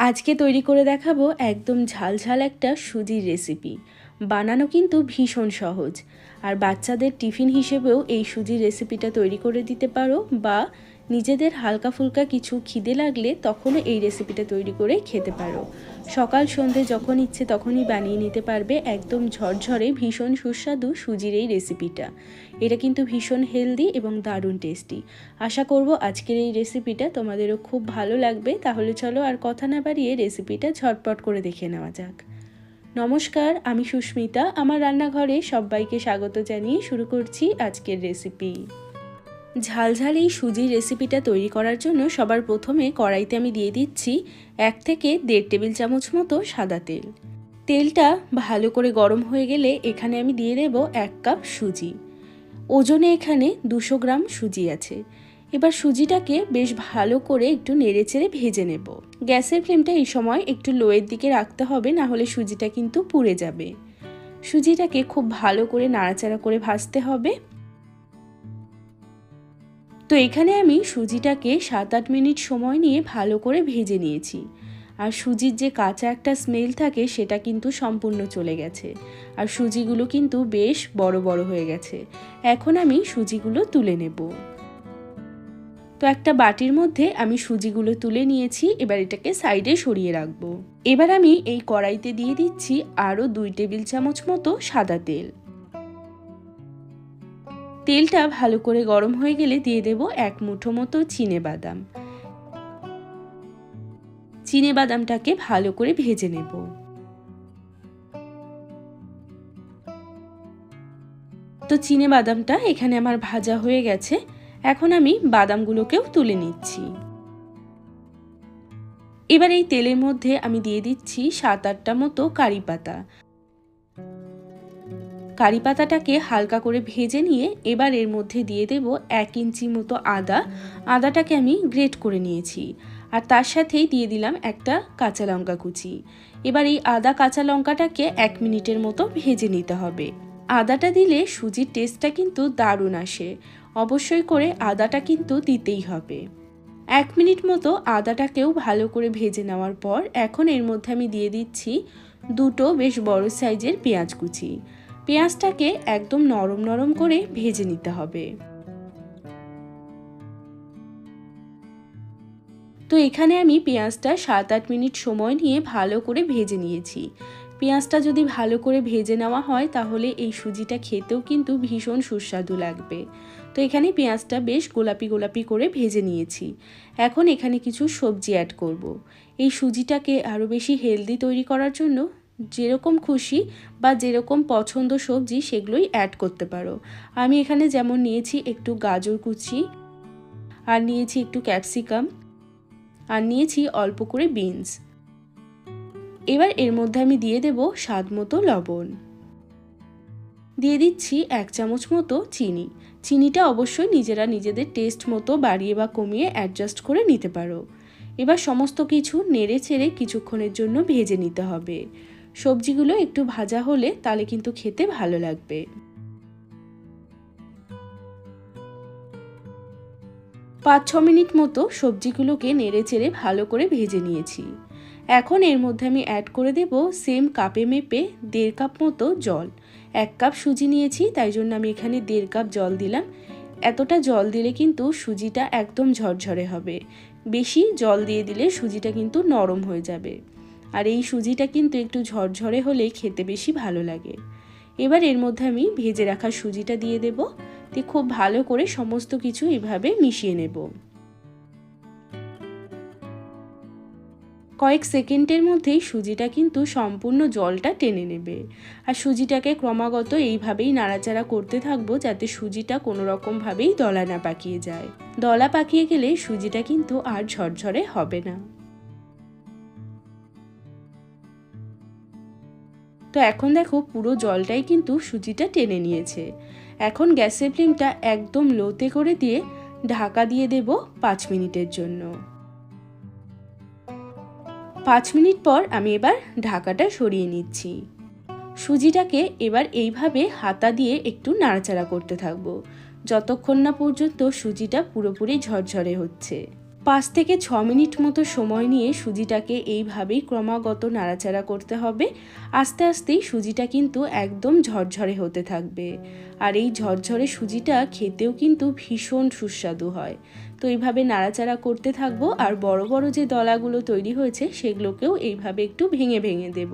আজকে তৈরি করে দেখাবো একদম ঝালঝাল একটা সুজির রেসিপি বানানো কিন্তু ভীষণ সহজ। আর বাচ্চাদের টিফিন হিসেবেও এই সুজির রেসিপিটা তৈরি করে দিতে পারো বা নিজেদের হালকা ফুলকা কিছু খিদে লাগলে তখনও এই রেসিপিটা তৈরি করে খেতে পারো। সকাল সন্ধে যখন ইচ্ছে তখনই বানিয়ে নিতে পারবে একদম ঝরঝরে, ভীষণ সুস্বাদু সুজির এই রেসিপিটা এটা কিন্তু ভীষণ হেলদি এবং দারুণ টেস্টি আশা করব আজকের এই রেসিপিটা তোমাদেরও খুব ভালো লাগবে। তাহলে চলো আর কথা না বাড়িয়ে রেসিপিটা ঝটপট করে দেখে নেওয়া যাক। নমস্কার, আমি সুস্মিতা। আমার রান্নাঘরে সবাইকে স্বাগত জানিয়ে শুরু করছি আজকের রেসিপি ঝালঝাল এই সুজির রেসিপিটা তৈরি করার জন্য সবার প্রথমে কড়াইতে আমি দিয়ে দিচ্ছি এক থেকে দেড় টেবিল চামচ মতো সাদা তেল। তেলটা ভালো করে গরম হয়ে গেলে এখানে আমি দিয়ে দেব এক কাপ সুজি। ওজনে এখানে দুশো গ্রাম সুজি আছে। এবার সুজিটাকে বেশ ভালো করে একটু নেড়েচেড়ে ভেজে নেব। গ্যাসের ফ্লেমটা এই সময় একটু লোয়ের দিকে রাখতে হবে, না হলে সুজিটা কিন্তু পুড়ে যাবে। সুজিটাকে খুব ভালো করে নাড়াচাড়া করে ভাজতে হবে। তো এখানে আমি সুজিটাকে সাত আট মিনিট সময় নিয়ে ভালো করে ভেজে নিয়েছি। আর সুজির যে কাঁচা একটা স্মেল থাকে, সেটা কিন্তু সম্পূর্ণ চলে গেছে। আর সুজিগুলো কিন্তু বেশ বড় বড় হয়ে গেছে। এখন আমি সুজিগুলো তুলে নেব। তো একটা বাটির মধ্যে আমি সুজিগুলো তুলে নিয়েছি, এবার এটাকে সাইডে সরিয়ে রাখব। এবার আমি এই কড়াইতে দিয়ে দিচ্ছি আরও দুই টেবিল চামচ মতো সাদা তেল। তেলটা ভালো করে গরম হয়ে গেলে দিয়ে দেব এক মুঠো মতো চিনে বাদাম। চিনে বাদামটাকে ভালো করে ভেজে নেব। তো চিনে বাদামটা এখানে আমার ভাজা হয়ে গেছে। এখন আমি বাদামগুলোকেও তুলে নিচ্ছি। এবার এই তেলের মধ্যে আমি দিয়ে দিচ্ছি সাত আটটা মতো কারি পাতা। কারি পাতাটাকে হালকা করে ভেজে নিয়ে এবার এর মধ্যে দিয়ে দেব এক ইঞ্চি মতো আদা। আদাটাকে আমি গ্রেট করে নিয়েছি। আর তার সাথেই দিয়ে দিলাম একটা কাঁচা লঙ্কা কুচি। এবার এই আদা কাঁচা লঙ্কাটাকে এক মিনিটের মতো ভেজে নিতে হবে। আদাটা দিলে সুজির টেস্টটা কিন্তু দারুণ আসে। অবশ্যই করে আদাটা কিন্তু দিতেই হবে। এক মিনিট মতো আদাটাকেও ভালো করে ভেজে নেওয়ার পর এখন এর মধ্যে আমি দিয়ে দিচ্ছি দুটো বেশ বড় সাইজের পেঁয়াজ কুচি। পেঁয়াজটাকে একদম নরম নরম করে ভেজে নিতে হবে। তো এখানে আমি পেঁয়াজটা সাত আট মিনিট সময় নিয়ে ভালো করে ভেজে নিয়েছি। পেঁয়াজটা যদি ভালো করে ভেজে নেওয়া হয়, তাহলে এই সুজিটা খেতেও কিন্তু ভীষণ সুস্বাদু লাগবে। তো এখানে পেঁয়াজটা বেশ গোলাপি গোলাপি করে ভেজে নিয়েছি। এখন এখানে কিছু সবজি অ্যাড করব। এই সুজিটাকে আরও বেশি হেলদি তৈরি করার জন্য যেরকম খুশি বা যেরকম পছন্দ সবজি সেগুলোই অ্যাড করতে পারো। আমি এখানে যেমন নিয়েছি একটু গাজর কুচি, আর নিয়েছি একটু ক্যাপসিকাম আর নিয়েছি অল্প করে বিনস এবার এর মধ্যে আমি দিয়ে দেব স্বাদ মতো লবণ। দিয়ে দিচ্ছি এক চামচ মতো চিনি। চিনিটা অবশ্যই নিজেরা নিজেদের টেস্ট মতো বাড়িয়ে বা কমিয়ে অ্যাডজাস্ট করে নিতে পারো। এবার সমস্ত কিছু নেড়ে চেড়ে কিছুক্ষণের জন্য ভেজে নিতে হবে। সবজিগুলো একটু ভাজা হলে তাহলে কিন্তু খেতে ভালো লাগবে। পাঁচ ছ মিনিট মতো সবজিগুলোকে নেড়ে চেড়ে ভালো করে ভেজে নিয়েছি। এখন এর মধ্যে আমি অ্যাড করে দেব সেম কাপে মেপে দেড় কাপ মতো জল। এক কাপ সুজি নিয়েছি, তাই জন্য আমি এখানে দেড় কাপ জল দিলাম। এতটা জল দিলে কিন্তু সুজিটা একদম ঝরঝরে হবে। বেশি জল দিয়ে দিলে সুজিটা কিন্তু নরম হয়ে যাবে। আর এই সুজিটা কিন্তু একটু ঝরঝরে হলে খেতে বেশি ভালো লাগে। এবার এর মধ্যে আমি ভেজে রাখা সুজিটা দিয়ে দেব। দিয়ে খুব ভালো করে সমস্ত কিছু এভাবে মিশিয়ে নেব। কয়েক সেকেন্ডের মধ্যেই সুজিটা কিন্তু সম্পূর্ণ জলটা টেনে নেবে। আর সুজিটাকে ক্রমাগত এইভাবেই নাড়াচাড়া করতে থাকব যাতে সুজিটা কোনো রকমভাবেই দলা না পাকিয়ে যায়। দলা পাকিয়ে গেলে সুজিটা কিন্তু আর ঝরঝরে হবে না। তো এখন দেখো পুরো জলটাই কিন্তু সুজিটা টেনে নিয়েছে। এখন গ্যাসের ফ্লেমটা একদম লোতে করে দিয়ে ঢাকা দিয়ে দেব পাঁচ মিনিটের জন্য। পাঁচ মিনিট পর আমি এবার ঢাকাটা সরিয়ে নিচ্ছি। সুজিটাকে এবার এইভাবে হাতা দিয়ে একটু নাড়াচাড়া করতে থাকব। যতক্ষণ না পর্যন্ত সুজিটা পুরোপুরি ঝরঝরে হচ্ছে। পাঁচ থেকে ছ মিনিট মতো সময় নিয়ে সুজিটাকে এইভাবেই ক্রমাগত নাড়াচাড়া করতে হবে। আস্তে আস্তেই সুজিটা কিন্তু একদম ঝরঝরে হতে থাকবে। আর এই ঝরঝরে সুজিটা খেতেও কিন্তু ভীষণ সুস্বাদু হয়। তো এইভাবে নাড়াচাড়া করতে থাকব আর বড় বড় যে দলাগুলো তৈরি হয়েছে সেগুলোকেও এইভাবে একটু ভেঙে ভেঙে দেব।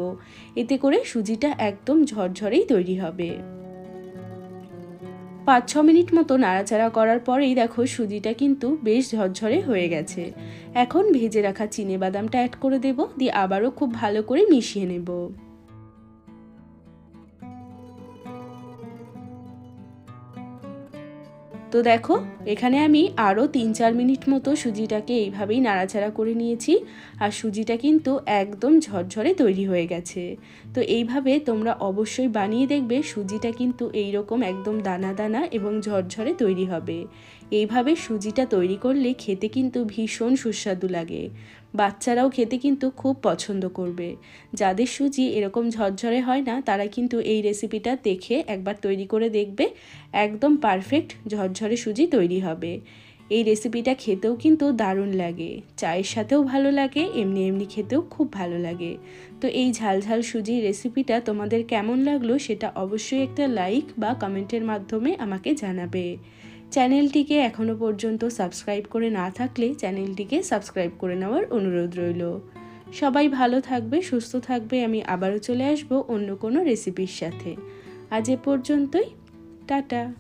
এতে করে সুজিটা একদম ঝরঝরেই তৈরি হবে। পাঁচ ছ মিনিট মতো নাড়াচাড়া করার পরেই দেখো সুজিটা কিন্তু বেশ ঝরঝরে হয়ে গেছে। এখন ভেজে রাখা চিনে বাদামটা অ্যাড করে দেব, দিয়ে আবারও খুব ভালো করে মিশিয়ে নেব। তো দেখো, এখানে আমি আরও তিন চার মিনিট মতো সুজিটাকে এইভাবেই নাড়াচাড়া করে নিয়েছি। আর সুজিটা কিন্তু একদম ঝরঝরে তৈরি হয়ে গেছে। তো এইভাবে তোমরা অবশ্যই বানিয়ে দেখবে সুজিটা কিন্তু এইরকম একদম দানা দানা এবং ঝরঝরে তৈরি হবে। এইভাবে সুজিটা তৈরি করলে খেতে কিন্তু ভীষণ সুস্বাদু লাগে। বাচ্চারাও খেতে কিন্তু খুব পছন্দ করবে। যাদের সুজি এরকম ঝরঝরে হয় না, তারা কিন্তু এই রেসিপিটা দেখে একবার তৈরি করে দেখবে, একদম পারফেক্ট ঝরঝরে সুজি তৈরি হবে। এই রেসিপিটা খেতেও কিন্তু দারুণ লাগে। চায়ের সাথেও ভালো লাগে, এমনি এমনি খেতেও খুব ভালো লাগে। তো এই ঝাল ঝাল সুজির রেসিপিটা তোমাদের কেমন লাগল সেটা অবশ্যই একটা লাইক বা কমেন্টের মাধ্যমে আমাকে জানাবে। চ্যানেলটিকে এখনও পর্যন্ত সাবস্ক্রাইব করে না থাকলে চ্যানেলটিকে সাবস্ক্রাইব করে নেওয়ার অনুরোধ রইল। সবাই ভালো থাকবে, সুস্থ থাকবে, আমি আবারও চলে আসব অন্য কোনো রেসিপির সাথে। আজ এ পর্যন্তই, টাটা।